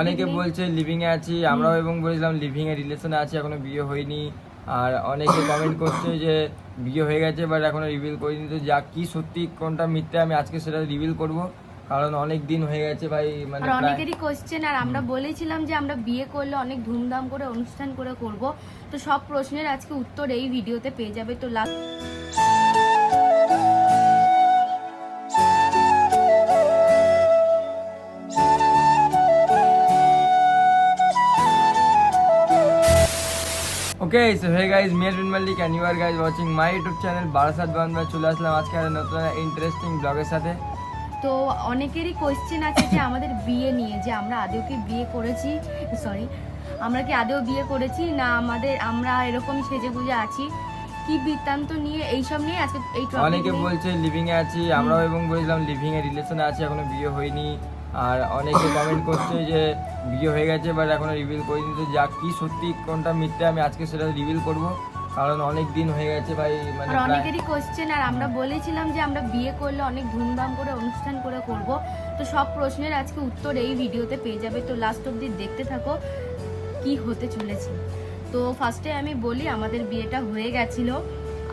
অনেকে বলছে লিভিং এ আছি আমরাও এবং বলেছিলাম লিভিং এ রিলেশনে আছি এখনও বিয়ে হয়নি। আর অনেকে কমেন্ট করছে যে বিয়ে হয়ে গেছে বাট এখনও রিভিল করিনি। তো যা কি সত্যি কোনটা মিথ্যে আমি আজকে সেটা রিভিল করব। কারণ অনেক দিন হয়ে গেছে ভাই মানে আর অনেকেরই কোশ্চেন আর আমরা বলেছিলাম যে আমরা বিয়ে করলে অনেক ধুমধাম করে অনুষ্ঠান করে করব। তো সব প্রশ্নের আজকে উত্তর এই ভিডিওতে পেয়ে যাবে। তো last okay so hey guys Miyar Bin Mallik and you are guys watching my YouTube channel Barasat বান্ধবা চলে আসলাম আজকে একটা নতুন ইন্টারেস্টিং ব্লগের সাথে তো অনেকেরই কোশ্চেন আছে যে আমাদের বিয়ে নিয়ে যে আমরা আদেও কি বিয়ে করেছি? সরি আমরা কি আদেও বিয়ে করেছি? না আমাদের আমরা এরকম সেজে গুজে আছি। কি বৃত্তান্ত নিয়ে এইসব নিয়ে আজকে এই অনেকে বলছে লিভিং এ আছি আমরাও এবং বলেছিলাম লিভিং এ রিলেশনে আছি এখনও বিয়ে হয়নি। আর অনেকে কমেন্ট করছে যে বিয়ে হয়ে গেছে বাট এখনও রিভিল করিনি। তো যা কি সত্যি কোনটা মিথ্যে আমি আজকে সেটা রিভিল করব। কারণ অনেক দিন হয়ে গেছে ভাই মানে অনেকেরই কোশ্চেন আর আমরা বলেছিলাম যে আমরা বিয়ে করলে অনেক ধুমধাম করে অনুষ্ঠান করে করব। তো সব প্রশ্নের আজকে উত্তর এই ভিডিওতে পেয়ে যাবে। তো লাস্ট অব্দি দেখতে থাকো কি হতে চলেছে। তো ফার্স্টে আমি বলি আমাদের বিয়েটা হয়ে গেছিল।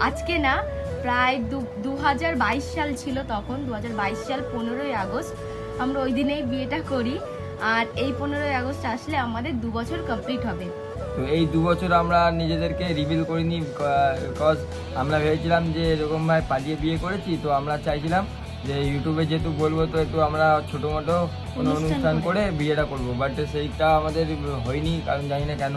আজকে না প্রায় দু হাজার বাইশ সাল ছিল তখন দু হাজার বাইশ সাল পনেরোই আগস্ট। আমরা ওই দিনেই বিয়েটা করি। আর এই পনেরোই আগস্ট আসলে আমাদের দু বছর কমপ্লিট হবে। তো এই দু বছর আমরা নিজেদেরকে রিভিল করিনি বিকজ আমরা ভেবেছিলাম যে এরকম ভাই পালিয়ে বিয়ে করেছি, তো আমরা চাইছিলাম যে ইউটিউবে যেহেতু বলব, তো একটু আমরা ছোটো মোটো কোনো অনুষ্ঠান করে। বিয়েটা করব বাট সেইটা আমাদের হয়নি কারণ জানি না কেন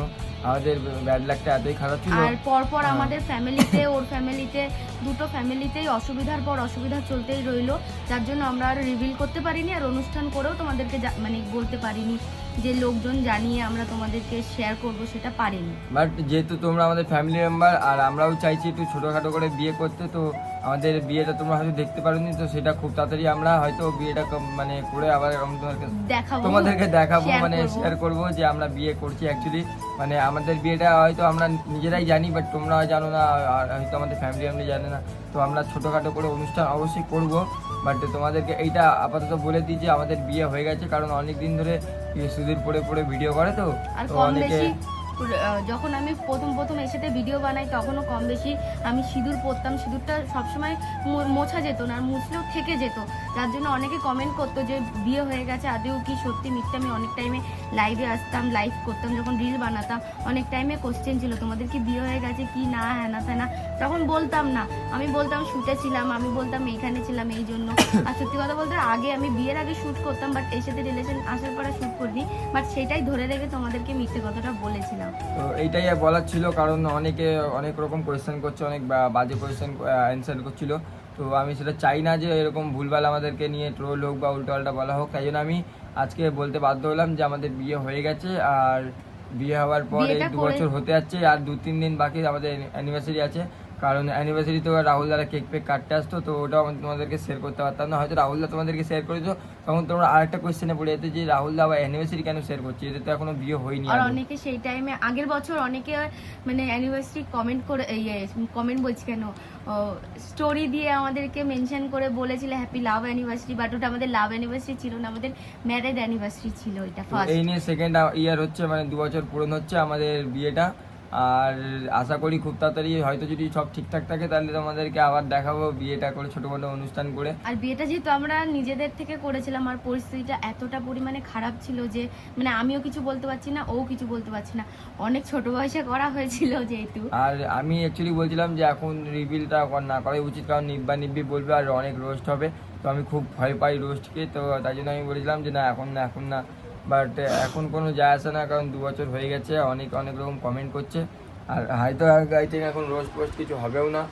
আমাদের ব্যাড লাকটা এতই খারাপ ছিল আর পরপর। আমাদের ফ্যামিলিতে ওর ফ্যামিলিতে দুটো ফ্যামিলিতেই অসুবিধার পর অসুবিধা চলতেই রইল যার জন্য আমরা আর রিভিল করতে পারিনি আর অনুষ্ঠান করেও তোমাদেরকে মানে বলতে পারিনি যে লোকজন জানিয়ে আমরা তোমাদেরকে শেয়ার করব সেটা পারিনি বাট যেহেতু তোমরা আমাদের ফ্যামিলি মেম্বার আর আমরাও চাইছি একটু ছোটোখাটো করে বিয়ে করতে তো আমাদের বিয়েটা তোমরা হয়তো দেখতে পারোনি তো সেটা খুব তাড়াতাড়ি আমরা হয়তো বিয়েটা মানে করে আবার এরকম দেখাবো তোমাদেরকে দেখাবো মানে শেয়ার করব যে আমরা বিয়ে করছি অ্যাকচুয়ালি মানে আমাদের বিয়েটা হয়তো আমরা নিজেরাই জানি বাট তোমরা জানো না আর হয়তো আমাদের ফ্যামিলি ফ্যামিলি জানে না। তো আমরা ছোটোখাটো করে অনুষ্ঠান অবশ্যই করব বাট তোমাদেরকে এইটা আপাতত বলে দিই যে আমাদের বিয়ে হয়ে গেছে কারণ অনেক দিন ধরে সুদূর পরে পরে ভিডিও করে তো। অনেকে যখন আমি প্রথম প্রথম এসেতে ভিডিও বানাই, তখনও কম বেশি আমি সিঁদুর পরতাম। সিঁদুরটা সবসময় মোছা যেত না, আর মুছলেও থেকে যেত। যার জন্য অনেকে কমেন্ট করতো যে, বিয়ে হয়ে গেছে, আদেও কি সত্যি মিথ্যে? আমি অনেক টাইমে লাইভে আসতাম লাইভ করতাম, যখন রিল বানাতাম, অনেক টাইমে কোশ্চেন ছিল, তোমাদের কি বিয়ে হয়ে গেছে? কি না, হ্যানা ত্যানা? তখন বলতাম না। আমি বলতাম শুটে ছিলাম, আমি বলতাম, এইখানে ছিলাম, এই জন্য। আর সত্যি কথা বলতে, আগে আমি বিয়ের আগে শ্যুট করতাম বাট এর সাথে রিলেশন আসার পরে শ্যুট করিনি। বাট সেটাই ধরে রেখে তোমাদেরকে মিথ্যে কথাটা বলেছিলাম। তো এইটাই আর বলার ছিল কারণ অনেকে অনেক রকম কোয়েশ্চেন করছে অনেক বাজে কোয়েশ্চেন অ্যান্সার করছিল। তো আমি সেটা চাই না যে এরকম ভুলভাল আমাদেরকে নিয়ে ট্রোল হোক বা উল্টোপাল্টা বলা হোক। তাই জন্য আমি আজকে বলতে বাধ্য হলাম যে আমাদের বিয়ে হয়ে গেছে আর বিয়ে হওয়ার পর এই দু বছর হতে যাচ্ছে আর দু তিন দিন বাকি আমাদের অ্যানিভার্সারি আছে। কারণ অ্যানিভার্সারি তো রাহুল দ্বারা কেক পেক কাটতে আসতো তো ওটাও আমি তোমাদেরকে শেয়ার করতে পারতাম না। হয়তো রাহুল দা তোমাদেরকে শেয়ার করে দিত তখন তোমরা আরেকটা কোয়েশ্চেনে পড়ে যেতে যে রাহুল দা আবার অ্যানিভার্সারি কেন শেয়ার করছে? এদের তো এখনও বিয়ে হয়নি আর অনেকে সেই টাইমে আগের বছর অনেকে মানে অ্যানিভার্সারি কমেন্ট করে ইয়ে কমেন্ট বলছি কেন স্টোরি দিয়ে আমাদেরকে মেনশন করে বলেছিল হ্যাপি লাভ অ্যানিভার্সারি বাট ওটা আমাদের লাভ অ্যানিভার্সারি ছিল না আমাদের ম্যারেড অ্যানিভার্সারি ছিল এটা ফার্স্ট এই নিয়ে সেকেন্ড ইয়ার হচ্ছে মানে দু বছর পূরণ হচ্ছে আমাদের বিয়েটা। আর আশা করি খুব তাড়াতাড়ি হয়তো যদি সব ঠিকঠাক থাকে তাহলে তোমাদেরকে আবার দেখাবো বিয়েটা করে ছোটো মোটো অনুষ্ঠান করে। আর বিয়েটা যেহেতু আমরা নিজেদের থেকে করেছিলাম আর পরিস্থিতিটা এতটা পরিমাণে খারাপ ছিল যে মানে আমিও কিছু বলতে পারছি না ও কিছু বলতে পারছি না। অনেক ছোট বয়সে করা হয়েছিল যেহেতু। আর আমি অ্যাকচুয়ালি বলছিলাম যে এখন রিভিলটা না করাই উচিত কারণ নিব্বা নিব্বি বলবে আর অনেক রোস্ট হবে। তো আমি খুব ভয় পাই রোস্টকে তো তাই জন্য আমি বলেছিলাম যে না এখন না এখন না। বাট এখন কোনো যায় আসে না কারণ দু বছর হয়ে গেছে অনেক অনেক রকম কমেন্ট করছে। আর হয়তো আই থিঙ্ক এখন রোজ ফোস্ট কিছু হবেও না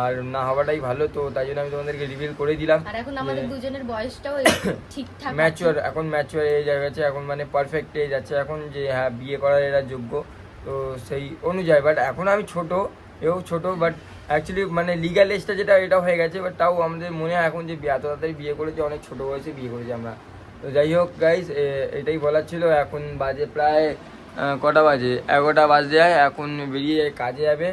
আর না হওয়াটাই ভালো তো তাই জন্য আমি তোমাদেরকে রিভিল করে দিলাম। আর এখন আমাদের দুজনের বয়সটাও ঠিকঠাক আছে। ম্যাচুয়ার এখন ম্যাচুয়ার এজ হয়ে গেছে এখন মানে পারফেক্ট এজ আছে এখন যে হ্যাঁ বিয়ে করার এরা যোগ্য তো সেই অনুযায়ী। বাট এখন আমি ছোট এও ছোট বাট অ্যাকচুয়ালি মানে লিগাল এজটা যেটা এটা হয়ে গেছে বাট তাও আমাদের মনে হয় এখন যে এত তাড়াতাড়ি বিয়ে করেছে অনেক ছোট বয়সে বিয়ে করেছি আমরা। তো যাই হোক গাইজ এটাই বলার ছিল। এখন বাজে প্রায় কটা বাজে? এগারোটা বাজে যায় এখন বেরিয়ে কাজে যাবে।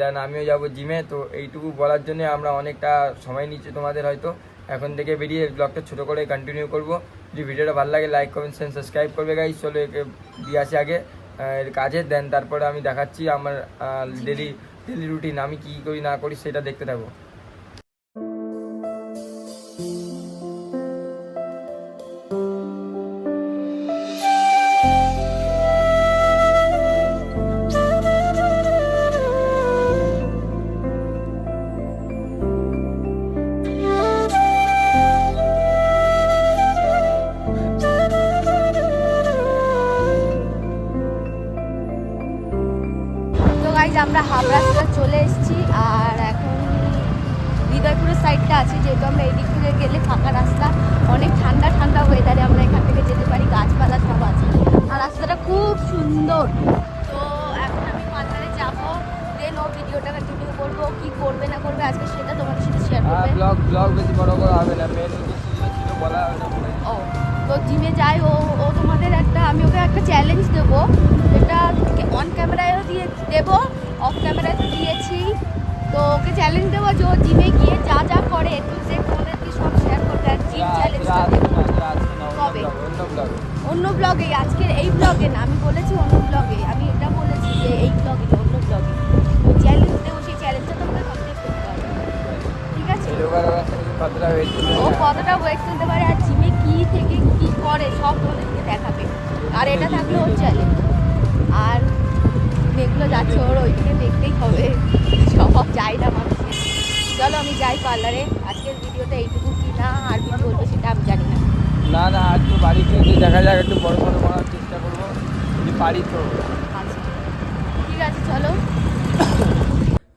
দেন আমিও যাব জিমে তো এইটুকু বলার জন্য আমরা অনেকটা সময় নিচ্ছি তোমাদের হয়তো। এখন থেকে বেরিয়ে ব্লগটা ছোটো করে কন্টিনিউ করব। যদি ভিডিওটা ভালো লাগে লাইক কমেন্ট সাবস্ক্রাইব করবে গাইজ চলো একে দিয়ে আসি আগে এর কাজে। দেন তারপরে আমি দেখাচ্ছি আমার ডেলি ডেলি রুটিন আমি কী করি না করি সেটা দেখতে থাকব আমরা হাবড়া থেকে চলে এসেছি আর এখন হৃদয়পুরের সাইডটা আছে যেহেতু আমরা এদিক থেকে গেলে ফাঁকা রাস্তা অনেক ঠান্ডা ঠান্ডা হয়ে ওয়েদারে আমরা এখান থেকে যেতে পারি গাছপালা সব আছে। আর রাস্তাটা খুব সুন্দর। তো এখন আমি পার্লারে যাব দেন ও ভিডিওটা কন্টিনিউ করব কি করবে না করবে আজকে সেটা তোমাদের সাথে শেয়ার করবে। ব্লগ ব্লগ বেশি বড় করা হবে না মেন ছিল বলা ও তো জিমে যাই ও ও তোমাদের একটা আমি ওকে একটা চ্যালেঞ্জ দেবো যেটা অন ক্যামেরায়ও দিয়ে দেবো অফ ক্যামেরায় তো দিয়েছি। তো ওকে চ্যালেঞ্জ দেবো যে ও জিমে গিয়ে যা যা করে টু জেড তোমাদেরকে সব শেয়ার করবে আর জিম চ্যালেঞ্জটা কবে? অন্য ব্লগে আজকের এই ব্লগে না আমি বলেছি অন্য ব্লগে আমি এটা বলেছি যে এই ব্লগে অন্য ব্লগে চ্যালেঞ্জ দেবো সেই চ্যালেঞ্জটা তোমাকে কমপ্লিট করতে হবে ঠিক আছে? ও কতটা ওয়েট তুলতে পারে আর জিমে কি থেকে কি করে সব তোমাদেরকে দেখাবে। আর এটা থাকলে ওর চ্যালেঞ্জ আর মেয়েগুলো যাচ্ছে ওর ওইদিকে দেখতেই হবে। সব যাই না মানুষের চলো আমি যাই পার্লারে। আজকের ভিডিওতে এইটুকু কি না আর কি বলব সেটা আমি জানি না। না না আর একটু বাড়িতে গিয়ে দেখা যাক একটু বড় সড়ো করার চেষ্টা করব। যদি পারি তো। আচ্ছা। ঠিক আছে চলো।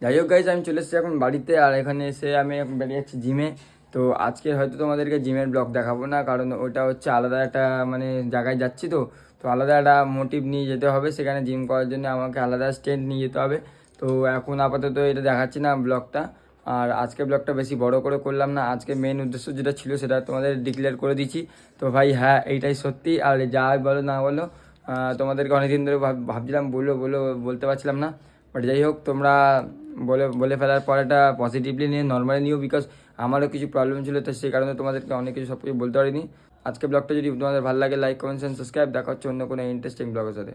যাই হোক গাইজ আমি চলে এসেছি এখন বাড়িতে আর এখানে এসে আমি এখন বেরিয়ে যাচ্ছি জিমে তো আজকে হয়তো তোমাদেরকে জিমের ব্লগ দেখাবো না কারণ ওটা হচ্ছে আলাদা একটা মানে জায়গায় যাচ্ছি তো। তো আলাদা একটা মোটিভ নিয়ে যেতে হবে, সেখানে জিম করার জন্য আমাকে আলাদা স্টেন্ট নিয়ে যেতে হবে। তো এখন আপাতত এটা দেখাচ্ছি না ব্লগটা আর আজকে ব্লগটা বেশি বড় করে করলাম না, আজকে মেন উদ্দেশ্য যেটা ছিল সেটা তোমাদের ডিক্লেয়ার করে দিচ্ছি। তো ভাই হ্যাঁ এইটাই সত্যি, আর যা বলো না বলো তোমাদেরকে অনেকদিন ধরে ভাব- ভাবছিলাম বলো বলো বলতে পারছিলাম না। বাট যাই হোক, তোমরা বলে বলে ফেলার পর এটা পজিটিভলি নিয়ে নর্মালি নিও বিকজ আমারও কিছু প্রবলেম ছিল, তো সেই কারণে তোমাদেরকে অনেক কিছু সব কিছু বলতে পারিনি। আজকে ব্লগটা যদি তোমাদের ভালো লাগে লাইক কমেন্ট সাবস্ক্রাইব দেখা হচ্ছে অন্য কোনো ইন্টারেস্টিং ব্লগের সাথে।